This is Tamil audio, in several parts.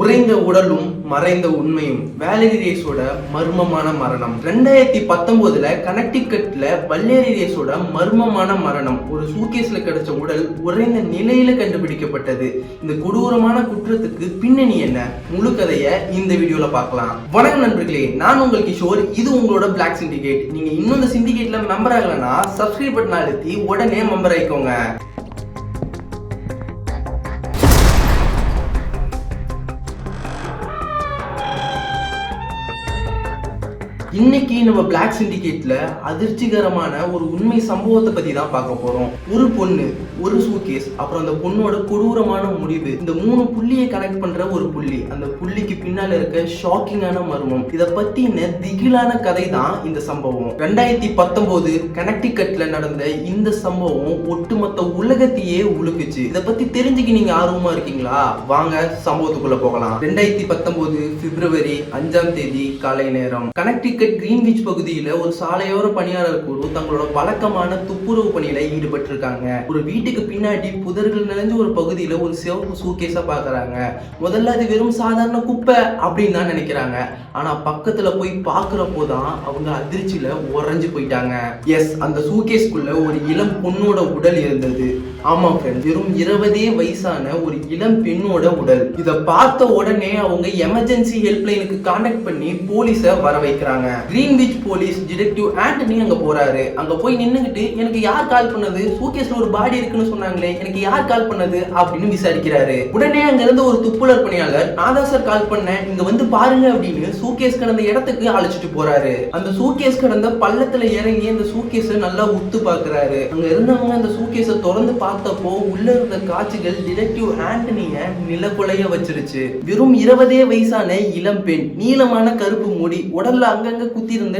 உறைந்த உடலும் மறைந்த உண்மையும். வேலரி ரேஸோட மர்மமான மரணம். ரெண்டாயிரத்தி பத்தொன்பதுல கனெக்டிகட்ல வல்லேரி ரேஸோட மர்மமான மரணம். ஒரு சூகேஸ்ல கிடைச்ச உடல் உறைந்த நிலையில கண்டுபிடிக்கப்பட்டது. இந்த கொடூரமான குற்றத்துக்கு பின்னணி என்ன? முழு கதைய இந்த வீடியோல பார்க்கலாம். வணக்கம் நண்பர்களே நான் உங்கள் கிஷோர். இது உங்களோட பிளாக் சிண்டிகேட் நீங்க இன்னும் இந்த சிண்டிகேட்ல மெம்பர் ஆகலைன்னா சப்ஸ்கிரைப் பட்டன் அழுத்தி உடனே மெம்பர் ஆயிக்கோங்க. இன்னைக்கு நம்ம பிளாக் சிண்டிகேட்ல அதிர்ச்சிகரமான ஒரு உண்மை சம்பவத்தை பத்தி தான் பார்க்க போறோம். ஒரு பொண்ணு ஒரு சூகேஸ் அப்புறம் அந்த பொண்ணோட கொடூரமான முடிவு. இந்த மூணு புள்ளியை கனெக்ட் பண்ற ஒரு புள்ளி. அந்த புள்ளிக்கு பின்னால இருக்க ஷாக்கிங்கான மர்மம். இத பத்தின திகிலான கதை தான் இந்த சம்பவம். ரெண்டாயிரத்தி பத்தொன்பது கனெக்டிகட்ல நடந்த இந்த சம்பவம் ஒட்டுமொத்த உலகத்தையே உழுக்குச்சு இத பத்தி தெரிஞ்சுக்க நீங்க ஆர்வமா இருக்கீங்களா? வாங்க சம்பவத்துக்குள்ள போகலாம். ரெண்டாயிரத்தி பத்தொன்பது பிப்ரவரி அஞ்சாம் தேதி காலை நேரம். கனெக்டிகட் கிரீன்விச் பகுதியில ஒரு சாலையோர பணியாளர் குழு தங்களோட வழக்கமான துப்புரவு பணியில ஈடுபட்டிருக்காங்க. ஒரு வீட்டுக்கு பின்னாடி புதர்கள் நிறைஞ்ச ஒரு பகுதியில ஒரு சிவப்பு சூக்கேஸா பாக்குறாங்க. முதல்ல அது வெறும் சாதாரண குப்பை அப்படின்னு தான் நினைக்கிறாங்க. ஆனா பக்கத்துல போய் பாக்குறப்போ தான் அவங்க அதிர்ச்சியில உறைஞ்சு போயிட்டாங்க. எஸ் அந்த சூக்கேஸ்குள்ள ஒரு இளம் பொண்ணோட உடல் இருந்தது. ஆமா ஃப்ரெண்ட்ஸ் வெறும் இருபதே வயசான ஒரு இளம் பெண்ணோட உடல். இதை பார்த்த உடனே அவங்க எமர்ஜென்சி ஹெல்ப்லைனுக்கு கான்டாக்ட் பண்ணி போலீஸை வர வைக்கிறாங்க கிரீன்விச் போலீஸ் டிடெக்டிவ் ஆண்டனி அங்க போறாரு. அங்க போய் நின்னுகிட்டு எனக்கு யார் கால் பண்ணது? சூகேஸ்ல ஒரு பாடி இருக்குன்னு சொன்னாங்களே எனக்கு யார் கால் பண்ணது? அப்படின்னு விசாரிக்கிறாரு. உடனே அங்க இருந்து ஒரு துப்புலர் பணியாளர் நாதா சார் கால் பண்ணேன் இங்க வந்து பாருங்க அப்படின்னு சூகேஸ் கடந்த இடத்துக்கு அழைச்சிட்டு போறாரு. அந்த சூகேஸ் கடந்த பள்ளத்துல இறங்கி அந்த சூகேஸ நல்லா உத்து பாக்குறாரு. அங்க இருந்தவங்க அந்த சூகேஸ திறந்து பார்த்தப்போ உள்ள இருந்த காட்சிகள் டிடெக்டிவ் ஆண்டனிய நிலக்குலைய வச்சிருச்சு. வெறும் இருபதே வயசான இளம் பெண் நீளமான கருப்பு முடி உடல்ல அங்கங்க குத்தி இருந்த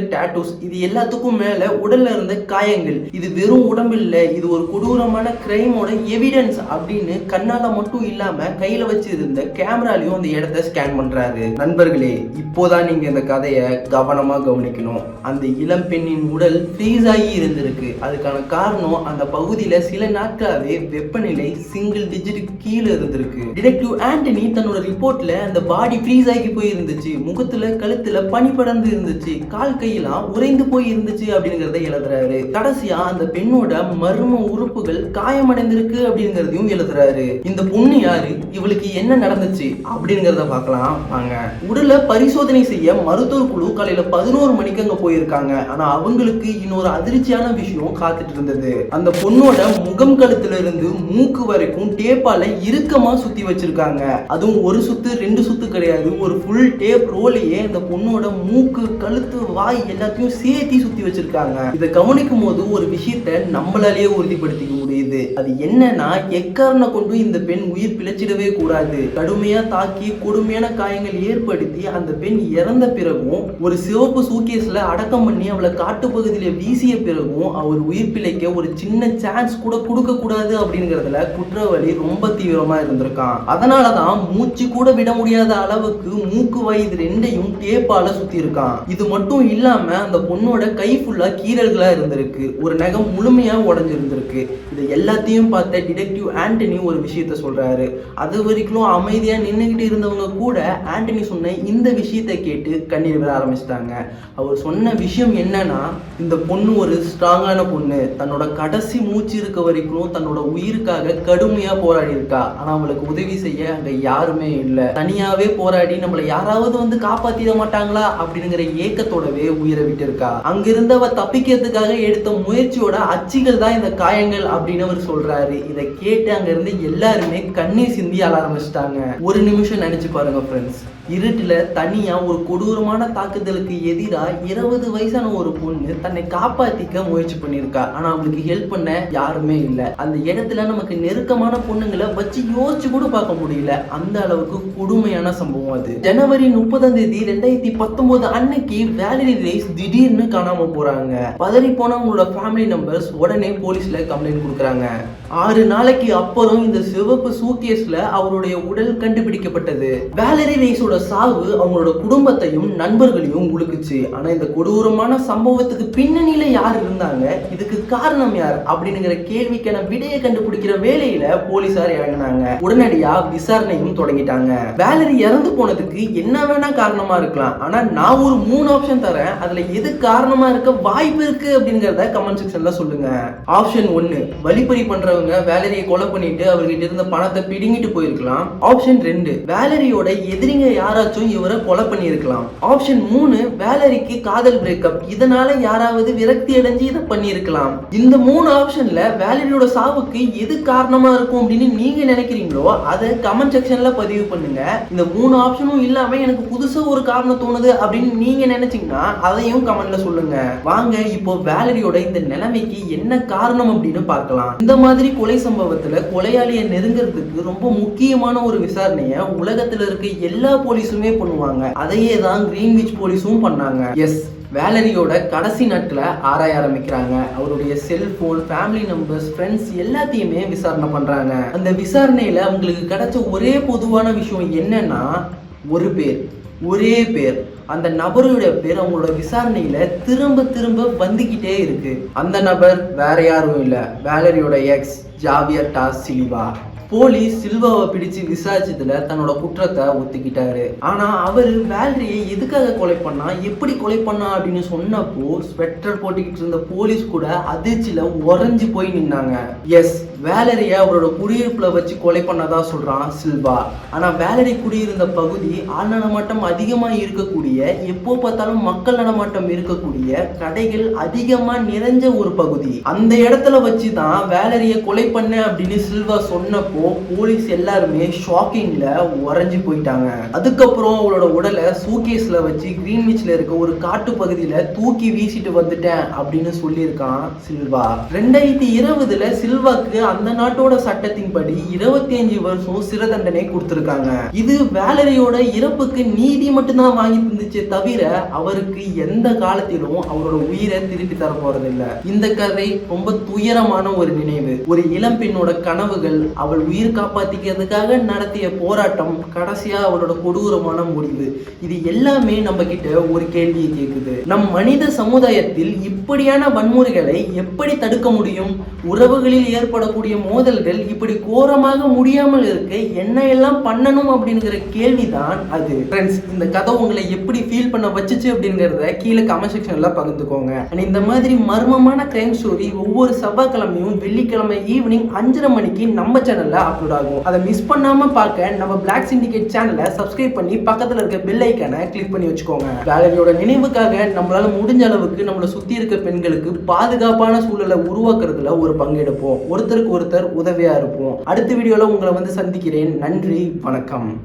இது எல்லாத்துக்கும் மேல உடல்ல இருந்த காயங்கள். இது வெறும் உடம்பு இல்ல இது ஒரு கொடூரமான கிரைமோட எவிடன்ஸ் அப்படின்னு கண்ணால மட்டும் இல்லாம கையில வச்சு இருந்த கேமராலையும் அந்த இடத்த ஸ்கேன் பண்றாரு. நண்பர்களே இப்போதான் நீங்க இந்த கதையை கவனமா கவனிக்கணும். அந்த இளம் பெண்ணின் உடல் ஃப்ரீஸ் ஆகி இருந்திருக்கு. அதுக்கான காரணம் அந்த பகுதியில சில நாட்களாவே வெப்பநிலை சிங்கிள் டிஜிட் கீழே இருந்திருக்கு. டிடெக்டிவ் ஆண்டனி தன்னோட ரிப்போர்ட்ல அந்த பாடி ஃப்ரீஸ் ஆகி போயிருந்துச்சு. முகத்துல கழுத்துல பனி படர்ந்து இருந்துச்சு. கால் கையெல்லாம் உறைந்து போய் இருந்துச்சு அப்படிங்கறத எழுதுறாரு. கடைசியா அந்த பெண்ணோட மர்ம உறுப்புகள் காயமடைந்திருக்கு அப்படிங்கறதையும் எழுதுறாரு. இந்த பொண்ணு யாரு? இவளுக்கு என்ன நடந்துச்சு? அப்படிங்கறத பார்க்கலாம். வாங்க. உடலை பரிசோதனை செய்ய மருத்துவர் குழு காலையில பதினோரு மணிக்கு அங்க போயிருக்காங்க. ஆனா அவங்களுக்கு இன்னொரு அதிர்ச்சியான விஷயம் காத்துட்டு இருந்தது. அந்த பொண்ணோட முகம் கழுத்துல இருந்து மூக்கு வரைக்கும் டேப்பால இறுக்கமா சுத்தி வச்சிருக்காங்க. அதுவும் ஒரு சுத்து ரெண்டு சுத்து கிடையாது. ஒரு ஃபுல் டேப் ரோலையே அந்த பொண்ணோட மூக்கு கழு கழுத்து வாய் எல்லாத்தையும் சேர்த்தி சுத்தி வச்சிருக்காங்க. இதை கவனிக்கும் போது ஒரு விஷயத்த நம்மளாலேயே உறுதிப்படுத்திக்க முடியுது. அது என்னன்னா எக்காரணம் கொண்டு இந்த பெண் உயிர் பிழைச்சிடவே கூடாது. கடுமையா தாக்கி கொடுமையான காயங்கள் ஏற்படுத்தி அந்த பெண் இறந்த பிறகும் ஒரு சிவப்பு சூக்கேஸ்ல அடக்கம் பண்ணி அவளை காட்டு பகுதியில வீசிய பிறகும் அவர் உயிர் பிழைக்க ஒரு சின்ன சான்ஸ் கூட கொடுக்க கூடாது அப்படிங்கறதுல குற்றவாளி ரொம்ப தீவிரமா இருந்திருக்கான். அதனாலதான் மூச்சு கூட விட முடியாத அளவுக்கு மூக்கு வாய் இது ரெண்டையும் டேப்பால சுத்தி இருக்கான் இது மட்டும் இல்லாமல் அந்த பொண்ணோட கை ஃபுல்லாக கீரல்களாக இருந்திருக்கு. ஒரு நகம் முழுமையாக உடஞ்சிருந்திருக்கு. இது எல்லாத்தையும் பார்த்த டிடெக்டிவ் ஆண்டனி ஒரு விஷயத்த சொல்கிறாரு அது வரைக்கும் அமைதியாக நின்றுக்கிட்டு இருந்தவங்க கூட ஆண்டனி சொன்ன இந்த விஷயத்தை கேட்டு கண்ணீர் விட ஆரம்பிச்சிட்டாங்க. அவர் சொன்ன விஷயம் என்னன்னா இந்த பொண்ணு ஒரு ஸ்ட்ராங்கான பொண்ணு. தன்னோட கடைசி மூச்சு இருக்க வரைக்கும் தன்னோட உயிருக்காக கடுமையாக போராடி இருக்கா ஆனால் அவளுக்கு உதவி செய்ய அங்கே யாருமே இல்லை. தனியாகவே போராடி நம்மளை யாராவது வந்து காப்பாற்றிட மாட்டாங்களா? அப்படிங்கிற ஏக்கத்தோடவே உயிரை விட்டு இருக்கா அங்க தப்பிக்கிறதுக்காக எடுத்த முயற்சியோட அச்சிகள் தான் இந்த காயங்கள் அப்படின்னு அவர் சொல்றாரு. இதை கேட்டு அங்க இருந்து எல்லாருமே கண்ணீர் சிந்தி அழ ஆரம்பிச்சிட்டாங்க. ஒரு நிமிஷம் நினைச்சு பாருங்க ஃப்ரெண்ட்ஸ் இருட்டுல தனியா ஒரு கொடூரமான தாக்குதலுக்கு எதிரா இருபது வயசான ஒரு பொண்ணு தன்னை காப்பாத்திக்க முயற்சி பண்ணியிருக்கா. ஆனா அவளுக்கு ஹெல்ப் பண்ண யாருமே இல்லை. அந்த இடத்துல நமக்கு நெருக்கமான பொண்ணுங்களை வச்சு யோசிச்சு கூட பார்க்க முடியல. அந்த அளவுக்கு கொடுமையான சம்பவம் அது. ஜனவரி முப்பதாம் தேதி ரெண்டாயிரத்தி பத்தொன்பது அன்னைக்கு வேலரி ரேஸ் திடீர்னு காணாம போறாங்க. பதறி போனவங்களோட ஃபேமிலி மெம்பர்ஸ் உடனே போலீஸ்ல கம்ப்ளைண்ட் கொடுக்குறாங்க. ஆறு நாளைக்கு அப்புறம் இந்த சிவப்பு சூட்கேஸ்ல அவருடைய உடல் கண்டுபிடிக்கப்பட்டது. வேலரி ரைஸோட சாவு அவங்களோட குடும்பத்தையும் நண்பர்களையும் உழுக்குச்சு ஆனா இந்த கொடூரமான சம்பவத்துக்கு பின்னணியில யார் இருந்தாங்க? இதுக்கு காரணம் யார்? அப்படிங்கிற கேள்விக்கான விடையை கண்டுபிடிக்கிற வேலையில போலீசார் இறங்கினாங்க. உடனடியா விசாரணையும் தொடங்கிட்டாங்க. வேலரி இறந்து போனதுக்கு என்ன வேணா காரணமா இருக்கலாம். ஆனா நான் ஒரு மூணு ஆப்ஷன் தரேன். அதுல எது காரணமா இருக்க வாய்ப்பு இருக்கு அப்படிங்கறத கமெண்ட் செக்ஷன்ல சொல்லுங்க. ஆப்ஷன் ஒன்னு வழிப்பறி இருக்கிறவங்க வேலரியை கொலை பண்ணிட்டு அவர்கிட்ட இருந்த பணத்தை பிடுங்கிட்டு போயிருக்கலாம். ஆப்ஷன் ரெண்டு வேலரியோட எதிரிங்க யாராச்சும் இவரை கொலை பண்ணியிருக்கலாம். ஆப்ஷன் மூணு வேலரிக்கு காதல் பிரேக்கப் இதனால யாராவது விரக்தி அடைஞ்சு இதை பண்ணியிருக்கலாம். இந்த மூணு ஆப்ஷன்ல வேலரியோட சாவுக்கு எது காரணமா இருக்கும் அப்படின்னு நீங்க நினைக்கிறீங்களோ அதை கமெண்ட் செக்ஷன்ல பதிவு பண்ணுங்க. இந்த மூணு ஆப்ஷனும் இல்லாம எனக்கு புதுசா ஒரு காரணம் தோணுது அப்படின்னு நீங்க நினைச்சீங்கன்னா அதையும் கமெண்ட்ல சொல்லுங்க. வாங்க இப்போ வேலரியோட இந்த நிலைமைக்கு என்ன காரணம் அப்படின்னு பார்க்கலாம். இந்த மாதிரி கொலை சம்பவத்தில் கொலையாளியை நெருங்கிறதுக்கு ரொம்ப முக்கியமான ஒரு விசாரணையை உலகத்தில் இருக்க எல்லா போலீஸுமே பண்ணுவாங்க. அதையே தான் கிரீன்விச் போலீஸும் பண்ணாங்க. எஸ் வேலரியோட கடைசி நாட்டில் ஆராய ஆரம்பிக்கிறாங்க. அவருடைய செல்போன் ஃபேமிலி நம்பர்ஸ் ஃப்ரெண்ட்ஸ் எல்லாத்தையுமே விசாரணை பண்ணுறாங்க அந்த விசாரணையில் அவங்களுக்கு கிடைச்ச ஒரே பொதுவான விஷயம் என்னன்னா ஒரு பேர். ஒரே பேர். அந்த நபருடைய பேர் அவங்களோட விசாரணையில திரும்ப திரும்ப வந்துகிட்டே இருக்கு. அந்த நபர் வேற யாரும் இல்ல. வேலரியோட ex Javier Dos Silva. Police சில்வாவை பிடிச்சு விசாரிச்சதுல தன்னோட குற்றத்தை ஒத்துக்கிட்டாரு. ஆனா அவர் வேலரியை எதுக்காக கொலை பண்ணா எப்படி கொலை பண்ணா அப்படின்னு சொன்னப்போ ஸ்வெட்டர் போட்டுக்கிட்டு இருந்த போலீஸ் கூட அதிர்ச்சியில உறைஞ்சு போய் நின்னாங்க. எஸ் வேலரிய அவரோட குடியிருப்புல வச்சு கொலை பண்ணதா சொல்றான் சில்வா. ஆனா வேலரி குடியிருந்த பகுதி ஆள் நடமாட்டம் அதிகமா இருக்கக்கூடிய எப்போ பார்த்தாலும் மக்கள் நடமாட்டம் இருக்கக்கூடிய கடைகள் அதிகமா நிறைஞ்ச ஒரு பகுதி. அந்த இடத்துல வச்சு தான் வேலரிய கொலை பண்ண அப்படின்னு சில்வா சொன்னப்போ போலீஸ் எல்லாருமே ஷாக்கிங்ல உறைஞ்சு போயிட்டாங்க. அதுக்கப்புறம் அவளோட உடலை சூகேஸ்ல வச்சு கிரீன்விச்ல இருக்க ஒரு காட்டு பகுதியில தூக்கி வீசிட்டு வந்துட்டேன் அப்படின்னு சொல்லியிருக்கான் சில்வா. ரெண்டாயிரத்தி இருபதுல சில்வாக்கு அந்த நாட்டோட சட்டத்தின்படி இருபத்தி அஞ்சு வருஷம் சிறை தண்டனை கொடுத்திருக்காங்க. இது வேலரியோட இறப்புக்கு நீதி மட்டும்தான் வாங்கி தந்துச்சே தவிர அவருக்கு எந்த காலத்திலும் அவரோட உயிரை திருப்பி தர போறதில்ல. இந்த கதை ரொம்ப துயரமான ஒரு நினைவு. ஒரு இளம் பெண்ணோட கனவுகள் அவள் உயிர் காப்பாத்திக்கிறதுக்காக நடத்திய போராட்டம் கடைசியா அவளோட கொடூரமான முடிவு இது எல்லாமே நம்ம கிட்ட ஒரு கேள்வியை கேக்குது. நம் மனித சமுதாயத்தில் இப்படியான வன்முறைகளை எப்படி தடுக்க முடியும்? உறவுகளில் ஏற்படக்கூடிய மோதல்கள் இப்படி கோரமாக முடியாமல் இருக்க என்ன எல்லாம் பண்ணணும் அப்படிங்கிற கேள்விதான் அது. ஃப்ரெண்ட்ஸ் இந்த கதை உங்களை எப்படி ஃபீல் பண்ண வச்சுச்சு அப்படிங்கிறத கீழே கமெண்ட் செக்ஷன்ல பகிர்ந்துக்கோங்க. இந்த மாதிரி மர்மமான கிரைம் ஸ்டோரி ஒவ்வொரு செவ்வாய்க்கிழமையும் வெள்ளிக்கிழமை ஈவினிங் அஞ்சரை மணிக்கு நம்ம சேனல்ல அப்லோட் ஆகும். அதை மிஸ் பண்ணாம பார்க்க நம்ம பிளாக் சிண்டிகேட் சேனலை சப்ஸ்கிரைப் பண்ணி பக்கத்துல இருக்க பெல் ஐக்கானை கிளிக் பண்ணி வச்சுக்கோங்க. வேலையோட நினைவுக்காக நம்மளால முடிஞ்ச அளவுக்கு நம்மளை சுத்தி இருக்க பெண்களுக்கு பாதுகாப்பான சூழலை உருவாக்குறதுல ஒரு பங்கெடுப்போம். ஒருத்தருக்கு ஒருத்தர் உதவியா இருப்போம். அடுத்த வீடியோல உங்களை வந்து சந்திக்கிறேன். நன்றி வணக்கம்.